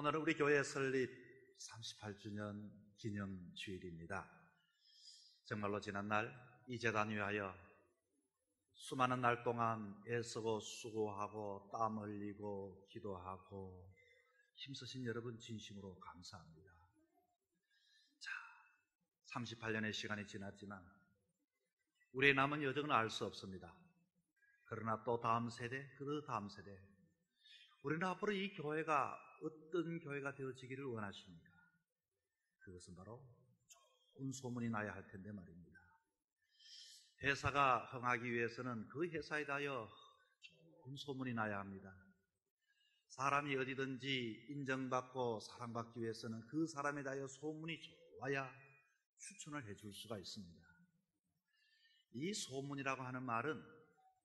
오늘은 우리 교회 설립 38주년 기념 주일입니다. 정말로 지난날 이 재단 위하여 수많은 날 동안 애쓰고 수고하고 땀 흘리고 기도하고 힘쓰신 여러분 진심으로 감사합니다. 자, 38년의 시간이 지났지만 우리의 남은 여정은 알 수 없습니다. 그러나 또 다음 세대, 그 다음 세대, 우리는 앞으로 이 교회가 어떤 교회가 되어지기를 원하십니까? 그것은 바로 좋은 소문이 나야 할 텐데 말입니다. 회사가 흥하기 위해서는 그 회사에 대하여 좋은 소문이 나야 합니다. 사람이 어디든지 인정받고 사랑받기 위해서는 그 사람에 대하여 소문이 좋아야 추천을 해줄 수가 있습니다. 이 소문이라고 하는 말은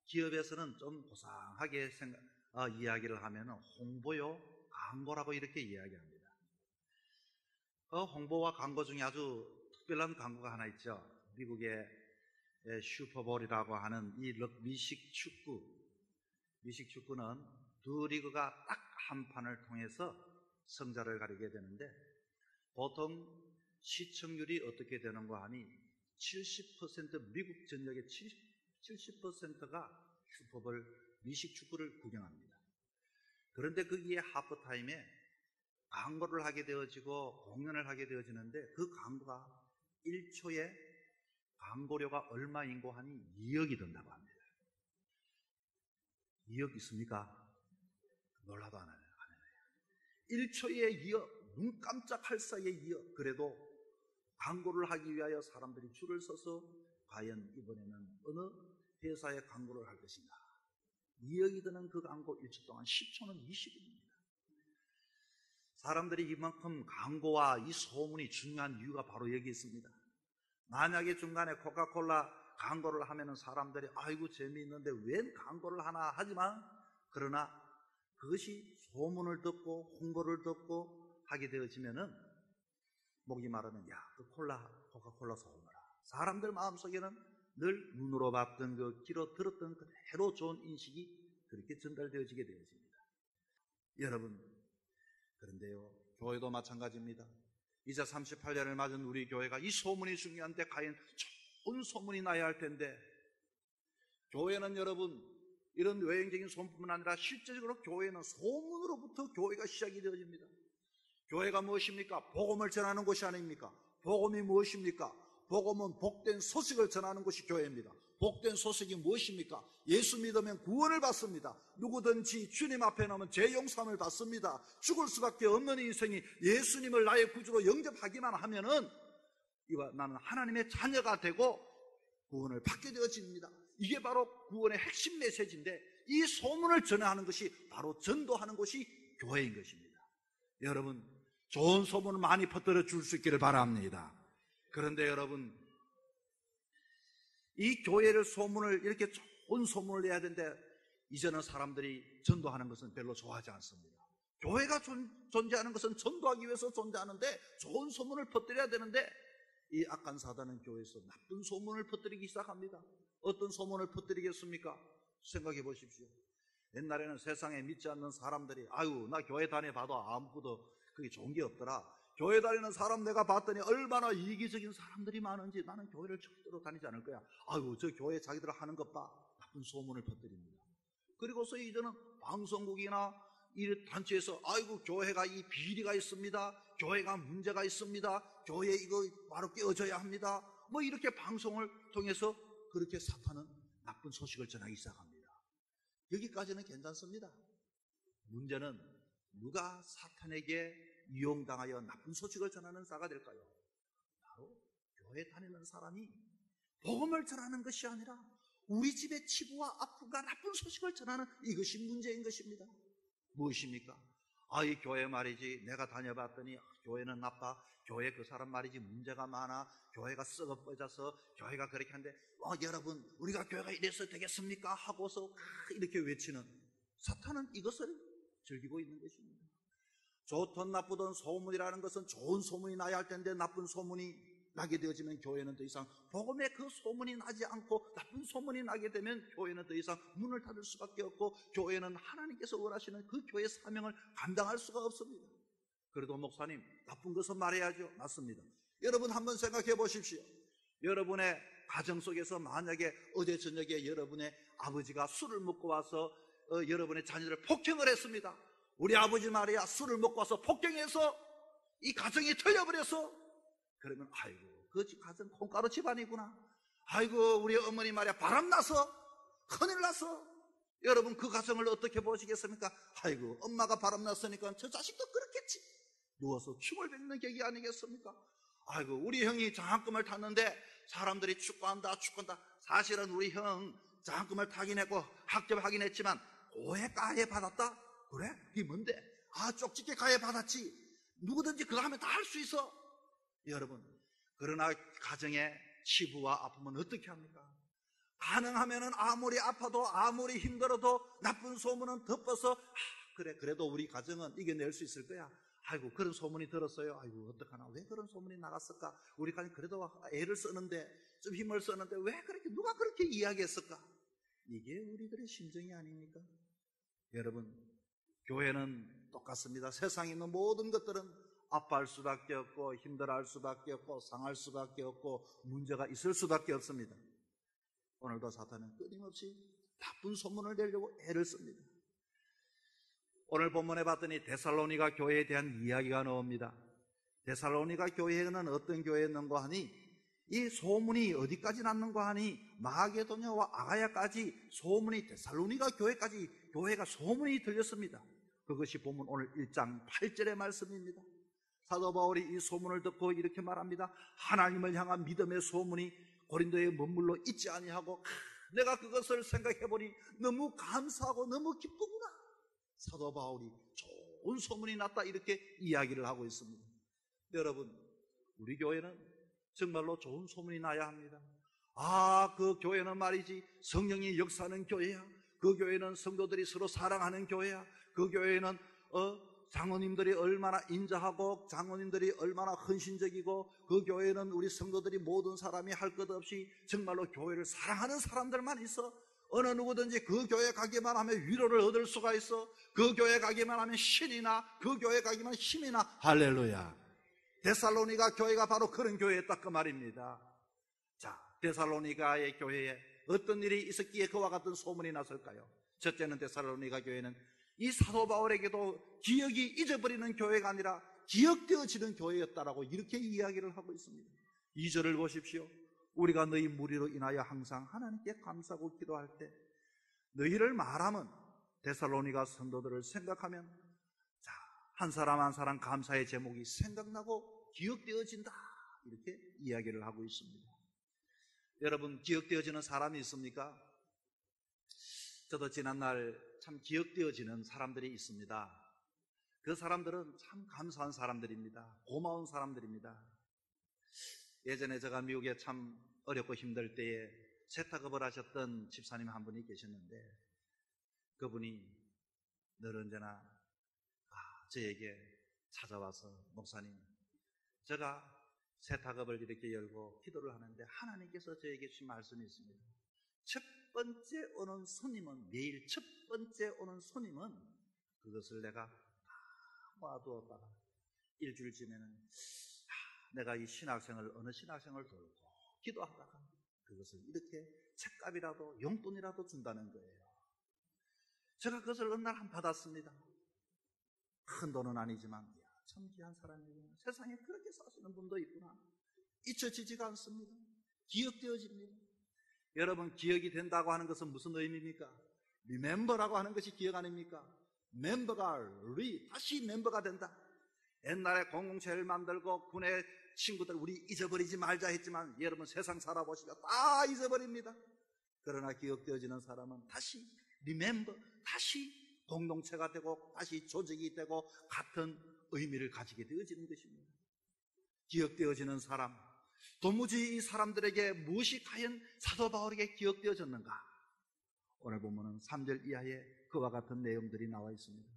기업에서는 좀 고상하게 생각, 어, 이야기를 하면 홍보요, 광고라고 이렇게 이야기합니다. 그 홍보와 광고 중에 아주 특별한 광고가 하나 있죠. 미국의 슈퍼볼이라고 하는 이 미식 축구. 미식 축구는 두 리그가 딱 한 판을 통해서 성자를 가리게 되는데 보통 시청률이 어떻게 되는가 하니 70% 미국 전역의 70%가 슈퍼볼 미식 축구를 구경합니다. 그런데 거기에 하프타임에 광고를 하게 되어지고 공연을 하게 되어지는데 그 광고가 1초에 광고료가 얼마인고 하니 2억이 든다고 합니다. 2억 있습니까? 놀라도 안 하네요. 1초에 2억, 눈 깜짝할 사이에 2억. 그래도 광고를 하기 위하여 사람들이 줄을 서서 과연 이번에는 어느 회사에 광고를 할 것인가. 2억이 드는 그 광고 1초 동안 10초는 20원입니다. 사람들이 이만큼 광고와 이 소문이 중요한 이유가 바로 여기 있습니다. 만약에 중간에 코카콜라 광고를 하면은 사람들이 아이고 재미있는데 웬 광고를 하나 하지만 그러나 그것이 소문을 듣고 홍보를 듣고 하게 되어지면은 목이 마르면 야 그 콜라 코카콜라 소문이라 사람들 마음속에는 늘 눈으로 봤던 그 귀로 들었던 그대로 좋은 인식이 그렇게 전달되어지게 되어집니다. 여러분, 그런데요, 교회도 마찬가지입니다. 이제 38년을 맞은 우리 교회가 이 소문이 중요한데 과연 좋은 소문이 나야 할 텐데 교회는 여러분 이런 외형적인 소문뿐만 아니라 실제적으로 교회는 소문으로부터 교회가 시작이 되어집니다. 교회가 무엇입니까? 복음을 전하는 곳이 아닙니까? 복음이 무엇입니까? 복음은 복된 소식을 전하는 것이 교회입니다. 복된 소식이 무엇입니까? 예수 믿으면 구원을 받습니다. 누구든지 주님 앞에 나면 죄 용서함을 받습니다. 죽을 수밖에 없는 인생이 예수님을 나의 구주로 영접하기만 하면은 이와 나는 하나님의 자녀가 되고 구원을 받게 되어집니다. 이게 바로 구원의 핵심 메시지인데 이 소문을 전하는 것이 바로 전도하는 것이 교회인 것입니다. 여러분 좋은 소문을 많이 퍼뜨려 줄 수 있기를 바랍니다. 그런데 여러분, 이 교회를 소문을 이렇게 좋은 소문을 내야 되는데 이제는 사람들이 전도하는 것은 별로 좋아하지 않습니다. 교회가 존, 재하는 것은 전도하기 위해서 존재하는데 좋은 소문을 퍼뜨려야 되는데 이 악한 사단은 교회에서 나쁜 소문을 퍼뜨리기 시작합니다. 어떤 소문을 퍼뜨리겠습니까? 생각해 보십시오. 옛날에는 세상에 믿지 않는 사람들이 아유 나 교회 다녀봐도 아무것도 그게 좋은 게 없더라. 교회 다니는 사람 내가 봤더니 얼마나 이기적인 사람들이 많은지 나는 교회를 절대로 다니지 않을 거야. 아유, 저 교회 자기들 하는 것 봐. 나쁜 소문을 퍼뜨립니다. 그리고서 이제는 방송국이나 이 단체에서 아이고 교회가 이 비리가 있습니다. 교회가 문제가 있습니다. 교회 이거 바로 깨어져야 합니다. 뭐 이렇게 방송을 통해서 그렇게 사탄은 나쁜 소식을 전하기 시작합니다. 여기까지는 괜찮습니다. 문제는 누가 사탄에게 이용당하여 나쁜 소식을 전하는 자가 될까요? 바로 교회 다니는 사람이 복음을 전하는 것이 아니라 우리 집의 치부와 아픔과 나쁜 소식을 전하는 이것이 문제인 것입니다. 무엇입니까? 아, 이 교회 말이지. 내가 다녀봤더니 교회는 나빠. 교회 그 사람 말이지. 문제가 많아. 교회가 썩어 뻗어서 교회가 그렇게 하는데, 어, 여러분, 우리가 교회가 이래서 되겠습니까? 하고서 이렇게 외치는 사탄은 이것을 즐기고 있는 것입니다. 좋든 나쁘든 소문이라는 것은 좋은 소문이 나야 할 텐데 나쁜 소문이 나게 되어지면 교회는 더 이상 복음의 그 소문이 나지 않고 나쁜 소문이 나게 되면 교회는 더 이상 문을 닫을 수밖에 없고 교회는 하나님께서 원하시는 그 교회 사명을 감당할 수가 없습니다. 그래도 목사님, 나쁜 것은 말해야죠. 맞습니다. 여러분 한번 생각해 보십시오. 여러분의 가정 속에서 만약에 어제 저녁에 여러분의 아버지가 술을 먹고 와서 어, 여러분의 자녀를 폭행을 했습니다. 우리 아버지 말이야 술을 먹고 와서 폭행해서 이 가정이 틀려버려서 그러면 아이고 그 가정 콩가루 집안이구나. 아이고 우리 어머니 말이야 바람나서 큰일 나서 여러분 그 가정을 어떻게 보시겠습니까? 아이고 엄마가 바람났으니까 저 자식도 그렇겠지. 누워서 춤을 뱉는 격이 아니겠습니까? 아이고 우리 형이 장학금을 탔는데 사람들이 축구한다 축구한다 사실은 우리 형 장학금을 타긴 했고 학점 하긴 했지만 고해 가해 받았다? 그래? 이게 뭔데? 아 쪽집게 가해 받았지 누구든지 그거 하면 다 할 수 있어 여러분 그러나 가정의 치부와 아픔은 어떻게 합니까? 가능하면은 아무리 아파도 아무리 힘들어도 나쁜 소문은 덮어서 아, 그래 그래도 우리 가정은 이겨낼 수 있을 거야 아이고 그런 소문이 들었어요. 아이고 어떡하나 왜 그런 소문이 나갔을까? 우리가 그래도 애를 쓰는데 좀 힘을 쓰는데 왜 그렇게 누가 그렇게 이야기했을까? 이게 우리들의 심정이 아닙니까? 여러분 교회는 똑같습니다. 세상에 있는 모든 것들은 아파할 수밖에 없고 힘들어할 수밖에 없고 상할 수밖에 없고 문제가 있을 수밖에 없습니다. 오늘도 사탄은 끊임없이 나쁜 소문을 내려고 애를 씁니다. 오늘 본문에 봤더니 데살로니가 교회에 대한 이야기가 나옵니다. 데살로니가 교회는 어떤 교회였는가 하니 이 소문이 어디까지 났는가 하니 마게도냐와 아가야까지 소문이 데살로니가 교회까지 교회가 소문이 들렸습니다. 그것이 본문 오늘 1장 8절의 말씀입니다. 사도 바울이 이 소문을 듣고 이렇게 말합니다. 하나님을 향한 믿음의 소문이 고린도에 머물러 있지 아니하고 내가 그것을 생각해 보니 너무 감사하고 너무 기쁘구나. 사도 바울이 좋은 소문이 났다 이렇게 이야기를 하고 있습니다. 여러분, 우리 교회는 정말로 좋은 소문이 나야 합니다. 아, 그 교회는 말이지 성령이 역사하는 교회야. 그 교회는 성도들이 서로 사랑하는 교회야. 그 교회는 어 장로님들이 얼마나 인자하고 장로님들이 얼마나 헌신적이고 그 교회는 우리 성도들이 모든 사람이 할 것 없이 정말로 교회를 사랑하는 사람들만 있어. 어느 누구든지 그 교회 가기만 하면 위로를 얻을 수가 있어. 그 교회 가기만 하면 신이나 그 교회 가기만 힘이나 할렐루야. 데살로니가 교회가 바로 그런 교회였다 그 말입니다. 자, 데살로니가의 교회에 어떤 일이 있었기에 그와 같은 소문이 났을까요? 첫째는 데살로니가 교회는 이 사도 바울에게도 기억이 잊어버리는 교회가 아니라 기억되어지는 교회였다라고 이렇게 이야기를 하고 있습니다. 2절을 보십시오. 우리가 너희 무리로 인하여 항상 하나님께 감사하고 기도할 때 너희를 말하면 데살로니가 성도들을 생각하면 자, 한 사람 한 사람 감사의 제목이 생각나고 기억되어진다. 이렇게 이야기를 하고 있습니다. 여러분 기억되어지는 사람이 있습니까? 저도 지난날 참 기억되어지는 사람들이 있습니다. 그 사람들은 참 감사한 사람들입니다. 고마운 사람들입니다. 예전에 제가 미국에 참 어렵고 힘들 때에 세탁업을 하셨던 집사님 한 분이 계셨는데 그분이 늘 언제나 아, 저에게 찾아와서 목사님 제가 세탁업을 이렇게 열고 기도를 하는데 하나님께서 저에게 주신 말씀이 있습니다. 첫 번째 오는 손님은 매일 첫 번째 오는 손님은 그것을 내가 모아두었다가 일주일 지면은 내가 이 신학생을 어느 신학생을 돌고 기도하다가 그것을 이렇게 책값이라도 용돈이라도 준다는 거예요. 제가 그것을 어느 날 한 받았습니다. 큰 돈은 아니지만 야, 참 귀한 사람이구나. 세상에 그렇게 사시는 분도 있구나. 잊혀지지가 않습니다. 기억되어집니다. 여러분 기억이 된다고 하는 것은 무슨 의미입니까? 리멤버라고 하는 것이 기억 아닙니까? 멤버가 리 다시 멤버가 된다. 옛날에 공공체를 만들고 군의 친구들 우리 잊어버리지 말자 했지만 여러분 세상 살아보시면 다 잊어버립니다. 그러나 기억되어지는 사람은 다시 리멤버 다시 공동체가 되고 다시 조직이 되고 같은 의미를 가지게 되어지는 것입니다. 기억되어지는 사람 도무지 이 사람들에게 무엇이 과연 사도 바울에게 기억되어졌는가? 오늘 보면은 3절 이하에 그와 같은 내용들이 나와 있습니다.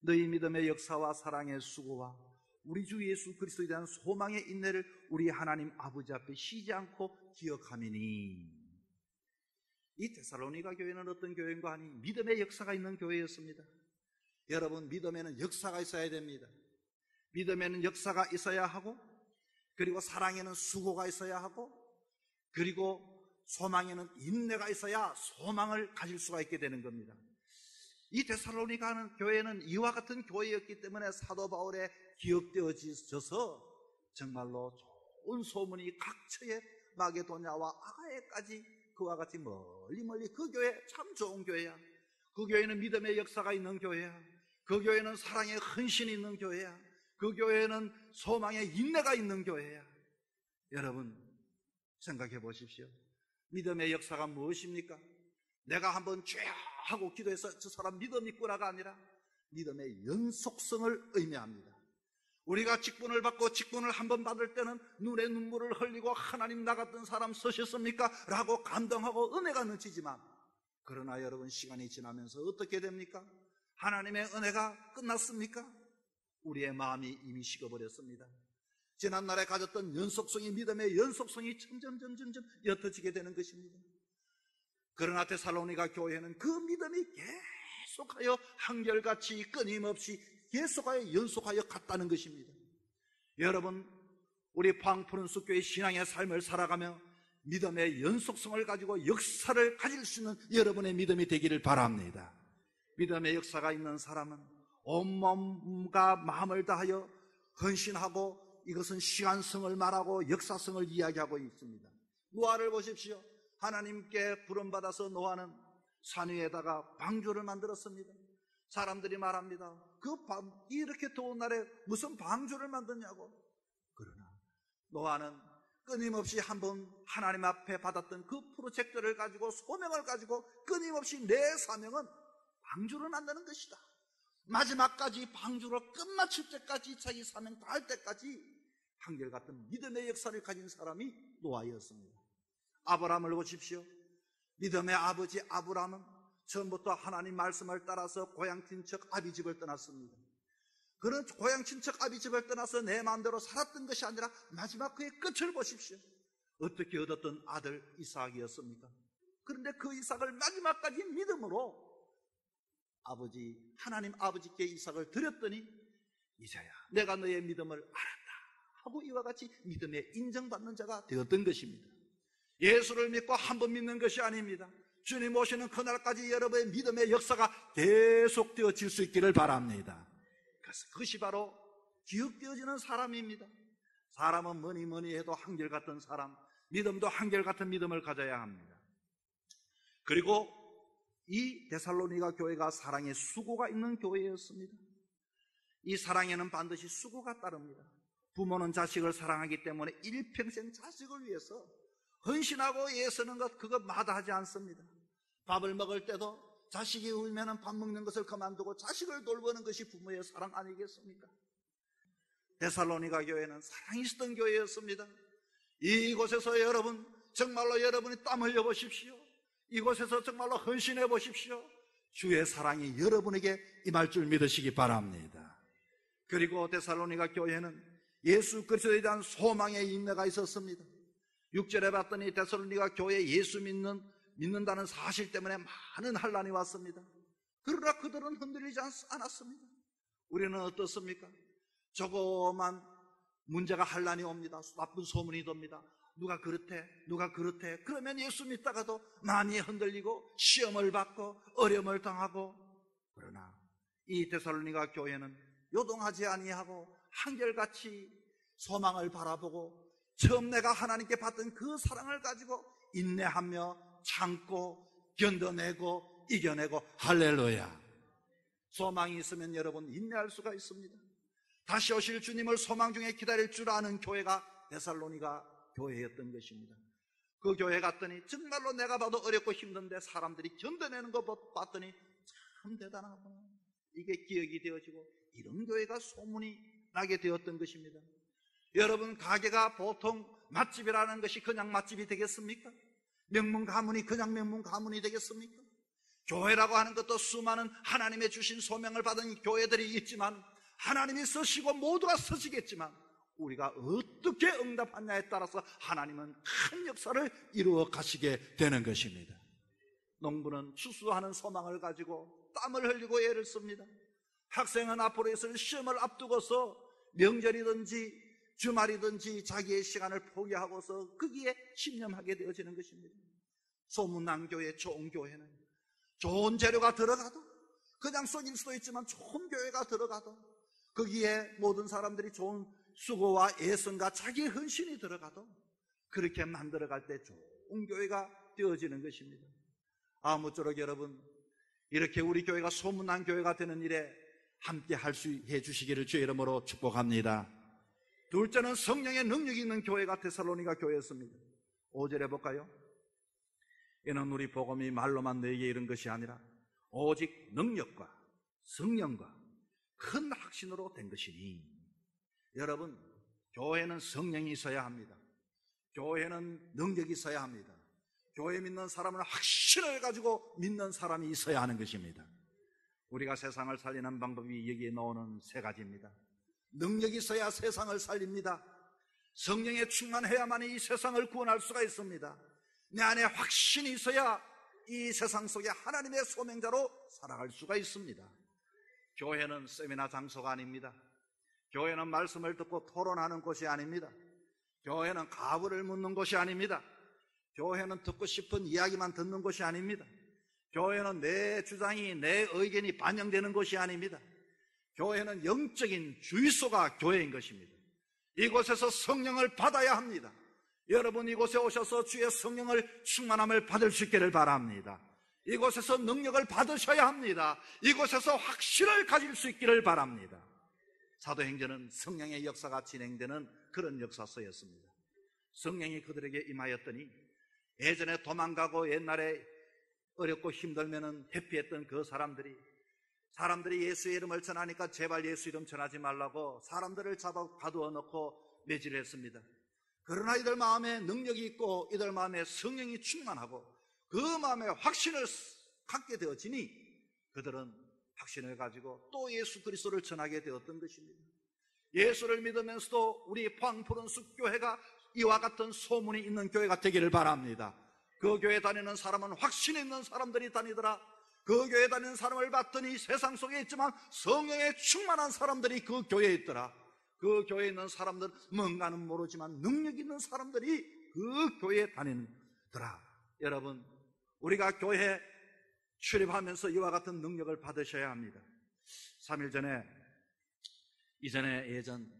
너희 믿음의 역사와 사랑의 수고와 우리 주 예수 그리스도에 대한 소망의 인내를 우리 하나님 아버지 앞에 쉬지 않고 기억하미니 이 데살로니가 교회는 어떤 교회인가 하니 믿음의 역사가 있는 교회였습니다. 여러분 믿음에는 역사가 있어야 됩니다. 믿음에는 역사가 있어야 하고, 그리고 사랑에는 수고가 있어야 하고, 그리고 소망에는 인내가 있어야 소망을 가질 수가 있게 되는 겁니다. 이 데살로니가는 교회는 이와 같은 교회였기 때문에 사도 바울에 기억되어져서 정말로 좋은 소문이 각처에 마게도냐와 아가에까지 그와 같이 멀리 멀리 그 교회 참 좋은 교회야. 그 교회는 믿음의 역사가 있는 교회야. 그 교회는 사랑의 헌신이 있는 교회야. 그 교회는 소망의 인내가 있는 교회야. 여러분 생각해 보십시오. 믿음의 역사가 무엇입니까? 내가 한번 죄 하고 기도해서 저 사람 믿음 있구나가 아니라 믿음의 연속성을 의미합니다. 우리가 직분을 받고 직분을 한 번 받을 때는 눈에 눈물을 흘리고 하나님 나 같은 사람 서셨습니까? 라고 감동하고 은혜가 넘치지만 그러나 여러분 시간이 지나면서 어떻게 됩니까? 하나님의 은혜가 끝났습니까? 우리의 마음이 이미 식어버렸습니다. 지난날에 가졌던 연속성이 믿음의 연속성이 점점 점점 점 옅어지게 되는 것입니다. 그러나 데살로니가 교회는 그 믿음이 계속하여 한결같이 끊임없이 계속하여 연속하여 갔다는 것입니다. 여러분, 우리 방푸른 숲 교회 신앙의 삶을 살아가며 믿음의 연속성을 가지고 역사를 가질 수 있는 여러분의 믿음이 되기를 바랍니다. 믿음의 역사가 있는 사람은 온몸과 마음을 다하여 헌신하고 이것은 시간성을 말하고 역사성을 이야기하고 있습니다. 노아를 보십시오. 하나님께 부름받아서 노아는 산 위에다가 방주를 만들었습니다. 사람들이 말합니다. 그 밤, 이렇게 더운 날에 무슨 방주를 만드냐고. 그러나 노아는 끊임없이 한번 하나님 앞에 받았던 그 프로젝트를 가지고 소명을 가지고 끊임없이 내 사명은 방주를 만드는 것이다. 마지막까지 방주를 끝마칠 때까지 자기 사명 다 할 때까지 한결같은 믿음의 역사를 가진 사람이 노아였습니다. 아브라함을 보십시오. 믿음의 아버지 아브라함은 처음부터 하나님 말씀을 따라서 고향 친척 아비 집을 떠났습니다. 그런 고향 친척 아비 집을 떠나서 내 마음대로 살았던 것이 아니라 마지막 그의 끝을 보십시오. 어떻게 얻었던 아들 이삭이었습니까? 그런데 그 이삭을 마지막까지 믿음으로 아버지 하나님 아버지께 이삭을 드렸더니 이제야 내가 너의 믿음을 알았다 하고 이와 같이 믿음에 인정받는 자가 되었던 것입니다. 예수를 믿고 한 번 믿는 것이 아닙니다. 주님 오시는 그날까지 여러분의 믿음의 역사가 계속되어질 수 있기를 바랍니다. 그래서 그것이 바로 기억되어지는 사람입니다. 사람은 뭐니 뭐니 해도 한결같은 사람, 믿음도 한결같은 믿음을 가져야 합니다. 그리고 이 데살로니가 교회가 사랑의 수고가 있는 교회였습니다. 이 사랑에는 반드시 수고가 따릅니다. 부모는 자식을 사랑하기 때문에 일평생 자식을 위해서 헌신하고 애쓰는 것 그거 마다하지 않습니다. 밥을 먹을 때도 자식이 울면 밥 먹는 것을 그만두고 자식을 돌보는 것이 부모의 사랑 아니겠습니까? 데살로니가 교회는 사랑이 있었던 교회였습니다. 이곳에서 여러분 정말로 여러분이 땀 흘려 보십시오. 이곳에서 정말로 헌신해 보십시오. 주의 사랑이 여러분에게 임할 줄 믿으시기 바랍니다. 그리고 데살로니가 교회는 예수 그리스도에 대한 소망의 인내가 있었습니다. 6절에 봤더니 데살로니가 교회 예수 믿는 믿는다는 사실 때문에 많은 한란이 왔습니다. 그러나 그들은 흔들리지 않았습니다. 우리는 어떻습니까? 조그만 문제가 한란이 옵니다. 나쁜 소문이 돕니다. 누가 그렇대, 누가 그렇대. 그러면 예수 믿다가도 많이 흔들리고 시험을 받고 어려움을 당하고 그러나 이 데살로니가 교회는 요동하지 아니하고 한결같이 소망을 바라보고 처음 내가 하나님께 받던 그 사랑을 가지고 인내하며 참고 견뎌내고 이겨내고 할렐루야. 소망이 있으면 여러분 인내할 수가 있습니다. 다시 오실 주님을 소망 중에 기다릴 줄 아는 교회가 데살로니가 교회였던 것입니다. 그 교회 갔더니 정말로 내가 봐도 어렵고 힘든데 사람들이 견뎌내는 거 봤더니 참 대단하구나. 이게 기억이 되어지고 이런 교회가 소문이 나게 되었던 것입니다. 여러분 가게가 보통 맛집이라는 것이 그냥 맛집이 되겠습니까? 명문 가문이 그냥 명문 가문이 되겠습니까? 교회라고 하는 것도 수많은 하나님의 주신 소명을 받은 교회들이 있지만 하나님이 쓰시고 모두가 쓰시겠지만 우리가 어떻게 응답하냐에 따라서 하나님은 큰 역사를 이루어 가시게 되는 것입니다. 농부는 추수하는 소망을 가지고 땀을 흘리고 애를 씁니다. 학생은 앞으로 있을 시험을 앞두고서 명절이든지 주말이든지 자기의 시간을 포기하고서 거기에 신념하게 되어지는 것입니다. 소문난 교회, 좋은 교회는 좋은 재료가 들어가도 그냥 쏘일 수도 있지만 좋은 교회가 들어가도 거기에 모든 사람들이 좋은 수고와 애성과 자기의 헌신이 들어가도 그렇게 만들어갈 때 좋은 교회가 되어지는 것입니다. 아무쪼록 여러분 이렇게 우리 교회가 소문난 교회가 되는 일에 함께 할 수 해주시기를 주의 이름으로 축복합니다. 둘째는 성령의 능력이 있는 교회가 테살로니가 교회였습니다. 5절에 볼까요? 이는 우리 복음이 말로만 너에게 이른 것이 아니라 오직 능력과 성령과 큰 확신으로 된 것이니 여러분 교회는 성령이 있어야 합니다. 교회는 능력이 있어야 합니다. 교회 믿는 사람은 확신을 가지고 믿는 사람이 있어야 하는 것입니다. 우리가 세상을 살리는 방법이 여기에 나오는 세 가지입니다. 능력이 있어야 세상을 살립니다. 성령에 충만해야만 이 세상을 구원할 수가 있습니다. 내 안에 확신이 있어야 이 세상 속에 하나님의 소명자로 살아갈 수가 있습니다. 교회는 세미나 장소가 아닙니다. 교회는 말씀을 듣고 토론하는 곳이 아닙니다. 교회는 가부를 묻는 곳이 아닙니다. 교회는 듣고 싶은 이야기만 듣는 곳이 아닙니다. 교회는 내 주장이, 내 의견이 반영되는 곳이 아닙니다. 교회는 영적인 주의소가 교회인 것입니다. 이곳에서 성령을 받아야 합니다. 여러분 이곳에 오셔서 주의 성령을 충만함을 받을 수 있기를 바랍니다. 이곳에서 능력을 받으셔야 합니다. 이곳에서 확신을 가질 수 있기를 바랍니다. 사도행전은 성령의 역사가 진행되는 그런 역사서였습니다. 성령이 그들에게 임하였더니 예전에 도망가고 옛날에 어렵고 힘들면은 회피했던 그 사람들이 사람들이 예수의 이름을 전하니까 제발 예수 이름 전하지 말라고 사람들을 잡아 가두어 놓고 매질을 했습니다. 그러나 이들 마음에 능력이 있고 이들 마음에 성령이 충만하고 그 마음에 확신을 갖게 되어지니 그들은 확신을 가지고 또 예수 그리스도를 전하게 되었던 것입니다. 예수를 믿으면서도 우리 포항푸른 숲 교회가 이와 같은 소문이 있는 교회가 되기를 바랍니다. 그 교회 다니는 사람은 확신 있는 사람들이 다니더라. 그 교회 다니는 사람을 봤더니 세상 속에 있지만 성령에 충만한 사람들이 그 교회에 있더라. 그 교회에 있는 사람들 뭔가는 모르지만 능력 있는 사람들이 그 교회에 다니더라. 여러분, 우리가 교회 출입하면서 이와 같은 능력을 받으셔야 합니다. 3일 전에 이전에 예전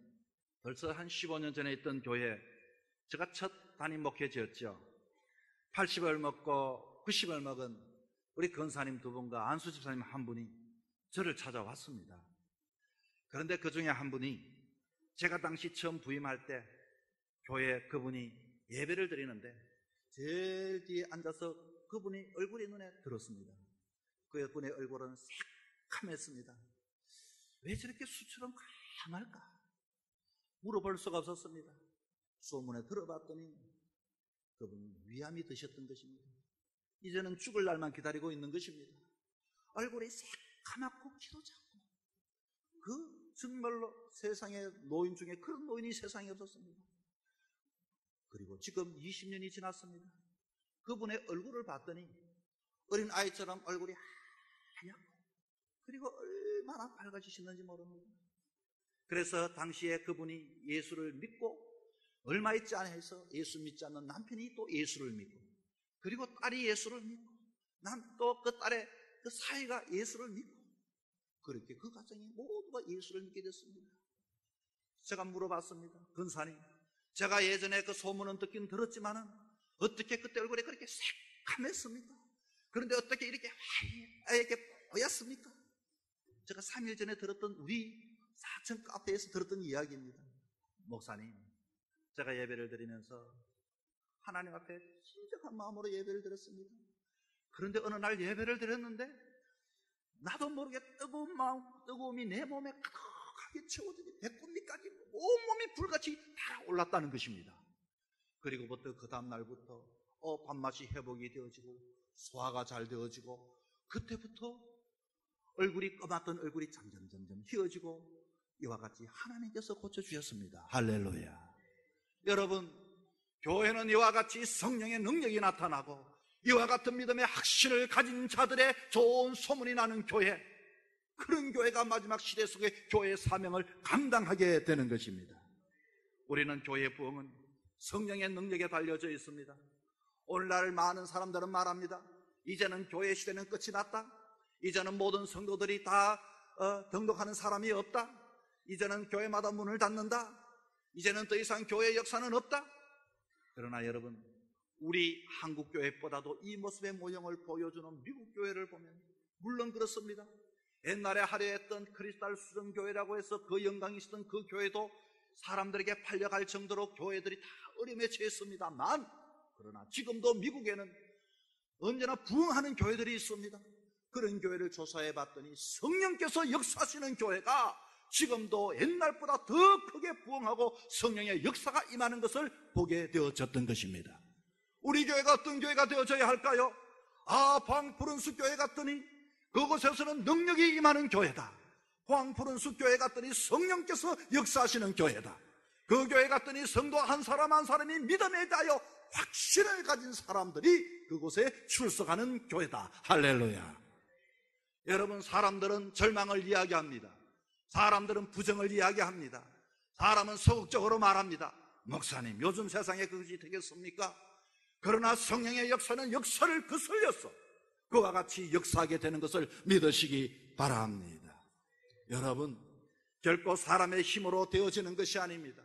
벌써 한 15년 전에 있던 교회 제가 첫 담임 목회지였죠. 80을 먹고 90을 먹은 우리 건사님 두 분과 안수 집사님 한 분이 저를 찾아왔습니다. 그런데 그 중에 한 분이 제가 당시 처음 부임할 때 교회 그분이 예배를 드리는데 제일 뒤에 앉아서 그분이 얼굴이 눈에 들었습니다. 그분의 얼굴은 새카맸습니다. 왜 저렇게 수처럼 강할까? 물어볼 수가 없었습니다. 소문에 들어봤더니 그분은 위암이 드셨던 것입니다. 이제는 죽을 날만 기다리고 있는 것입니다. 얼굴이 새카맣고 키도 작고 그 정말로 세상에 노인 중에 그런 노인이 세상에 없었습니다. 그리고 지금 20년이 지났습니다. 그분의 얼굴을 봤더니 어린 아이처럼 얼굴이 하얗고 그리고 얼마나 밝아지셨는지 모릅니다. 그래서 당시에 그분이 예수를 믿고 얼마 있지 않아 해서 예수 믿지 않는 남편이 또 예수를 믿고 그리고 딸이 예수를 믿고 난 또 그 딸의 그 사이가 예수를 믿고 그렇게 그 가정이 모두가 예수를 믿게 됐습니다. 제가 물어봤습니다. 근사님, 제가 예전에 그 소문은 듣긴 들었지만은 어떻게 그때 얼굴에 그렇게 새카맸습니까? 그런데 어떻게 이렇게 하얗게 보였습니까? 제가 3일 전에 들었던 우리 사천 카페에서 들었던 이야기입니다. 목사님, 제가 예배를 드리면서 하나님 앞에 진정한 마음으로 예배를 드렸습니다. 그런데 어느 날 예배를 드렸는데 나도 모르게 뜨거운 마음, 뜨거움이 내 몸에 가득하게 채워지니 배꼽밑까지 온몸이 불같이 다 올랐다는 것입니다. 그리고부터 그 다음날부터 어, 밥맛이 회복이 되어지고 소화가 잘 되어지고 그때부터 얼굴이 검었던 얼굴이 점점 점점 휘어지고 이와 같이 하나님께서 고쳐주셨습니다. 할렐루야. 여러분, 교회는 이와 같이 성령의 능력이 나타나고 이와 같은 믿음의 확신을 가진 자들의 좋은 소문이 나는 교회. 그런 교회가 마지막 시대 속에 교회의 사명을 감당하게 되는 것입니다. 우리는 교회의 부흥은 성령의 능력에 달려져 있습니다. 오늘날 많은 사람들은 말합니다. 이제는 교회 시대는 끝이 났다. 이제는 모든 성도들이 다 어, 등록하는 사람이 없다. 이제는 교회마다 문을 닫는다. 이제는 더 이상 교회 역사는 없다. 그러나 여러분, 우리 한국 교회보다도 이 모습의 모형을 보여주는 미국 교회를 보면 물론 그렇습니다. 옛날에 하려 했던 크리스탈 수정 교회라고 해서 그 영광이 있었던 그 교회도 사람들에게 팔려갈 정도로 교회들이 다 어려움에 처했습니다만 그러나 지금도 미국에는 언제나 부흥하는 교회들이 있습니다. 그런 교회를 조사해 봤더니 성령께서 역사하시는 교회가 지금도 옛날보다 더 크게 부흥하고 성령의 역사가 임하는 것을 보게 되어졌던 것입니다. 우리 교회가 어떤 교회가 되어져야 할까요? 아, 방푸른수 교회 갔더니 그곳에서는 능력이 임하는 교회다. 황푸른수 교회 갔더니 성령께서 역사하시는 교회다. 그 교회 갔더니 성도 한 사람 한 사람이 믿음에 대하여 확신을 가진 사람들이 그곳에 출석하는 교회다. 할렐루야. 여러분, 사람들은 절망을 이야기합니다. 사람들은 부정을 이야기합니다. 사람은 소극적으로 말합니다. 목사님, 요즘 세상에 그것이 되겠습니까? 그러나 성령의 역사는 역사를 거슬렸어. 그와 같이 역사하게 되는 것을 믿으시기 바랍니다. 여러분, 결코 사람의 힘으로 되어지는 것이 아닙니다.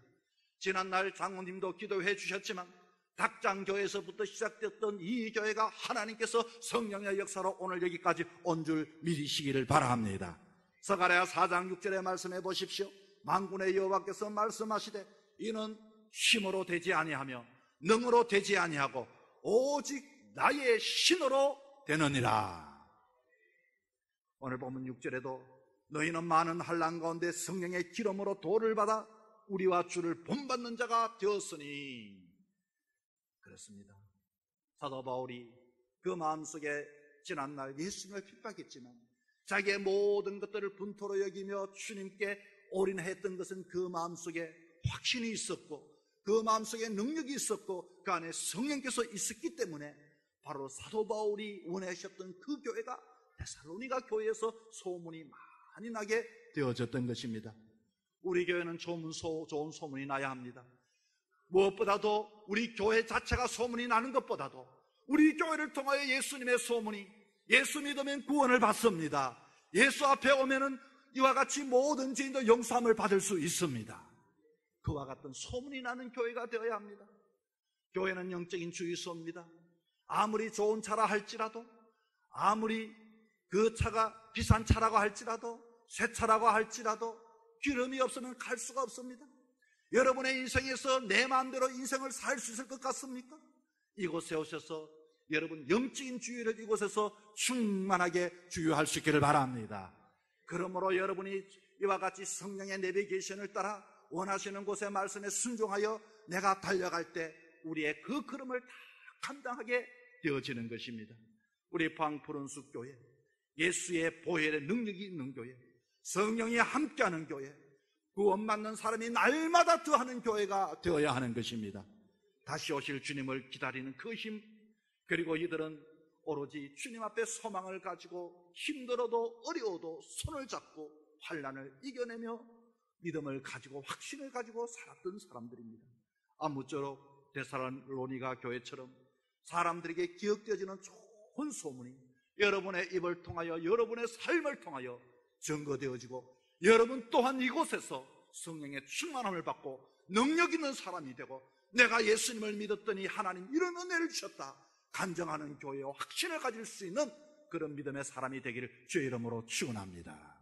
지난날 장모님도 기도해 주셨지만 닭장교에서부터 시작됐던 이 교회가 하나님께서 성령의 역사로 오늘 여기까지 온 줄 믿으시기를 바랍니다. 서가랴 4장 6절에 말씀해 보십시오. 만군의 여호와께서 말씀하시되 이는 힘으로 되지 아니하며 능으로 되지 아니하고 오직 나의 신으로 되느니라. 오늘 보면 6절에도 너희는 많은 한란 가운데 성령의 기름으로 도를 받아 우리와 주를 본받는 자가 되었으니 그렇습니다. 사도 바울이 그 마음속에 지난날 예수님을 핍박했지만 자기의 모든 것들을 분토로 여기며 주님께 올인했던 것은 그 마음속에 확신이 있었고 그 마음속에 능력이 있었고 그 안에 성령께서 있었기 때문에 바로 사도 바울이 원하셨던 그 교회가 데살로니가 교회에서 소문이 많이 나게 되어졌던 것입니다. 우리 교회는 좋은, 소, 좋은 소문이 나야 합니다. 무엇보다도 우리 교회 자체가 소문이 나는 것보다도 우리 교회를 통하여 예수님의 소문이 예수 믿으면 구원을 받습니다. 예수 앞에 오면은 이와 같이 모든 죄인도 용서함을 받을 수 있습니다. 그와 같은 소문이 나는 교회가 되어야 합니다. 교회는 영적인 주유소입니다. 아무리 좋은 차라 할지라도, 아무리 그 차가 비싼 차라고 할지라도, 새 차라고 할지라도, 기름이 없으면 갈 수가 없습니다. 여러분의 인생에서 내 마음대로 인생을 살 수 있을 것 같습니까? 이곳에 오셔서 여러분 영적인 주의를 이곳에서 충만하게 주유할 수 있기를 바랍니다. 그러므로 여러분이 이와 같이 성령의 내비게이션을 따라 원하시는 곳의 말씀에 순종하여 내가 달려갈 때 우리의 그 걸음을 다 감당하게 되어지는 것입니다. 우리 방푸른숲 교회, 예수의 보혈의 능력이 있는 교회, 성령이 함께하는 교회, 구원 받는 사람이 날마다 더하는 교회가 되어야 하는 것입니다. 다시 오실 주님을 기다리는 그 힘, 그리고 이들은 오로지 주님 앞에 소망을 가지고 힘들어도 어려워도 손을 잡고 환란을 이겨내며 믿음을 가지고 확신을 가지고 살았던 사람들입니다. 아무쪼록 데살로니가 교회처럼 사람들에게 기억되어지는 좋은 소문이 여러분의 입을 통하여 여러분의 삶을 통하여 증거되어지고 여러분 또한 이곳에서 성령의 충만함을 받고 능력 있는 사람이 되고 내가 예수님을 믿었더니 하나님 이런 은혜를 주셨다. 간정하는 교회와 확신을 가질 수 있는 그런 믿음의 사람이 되기를 주의 이름으로 축원합니다.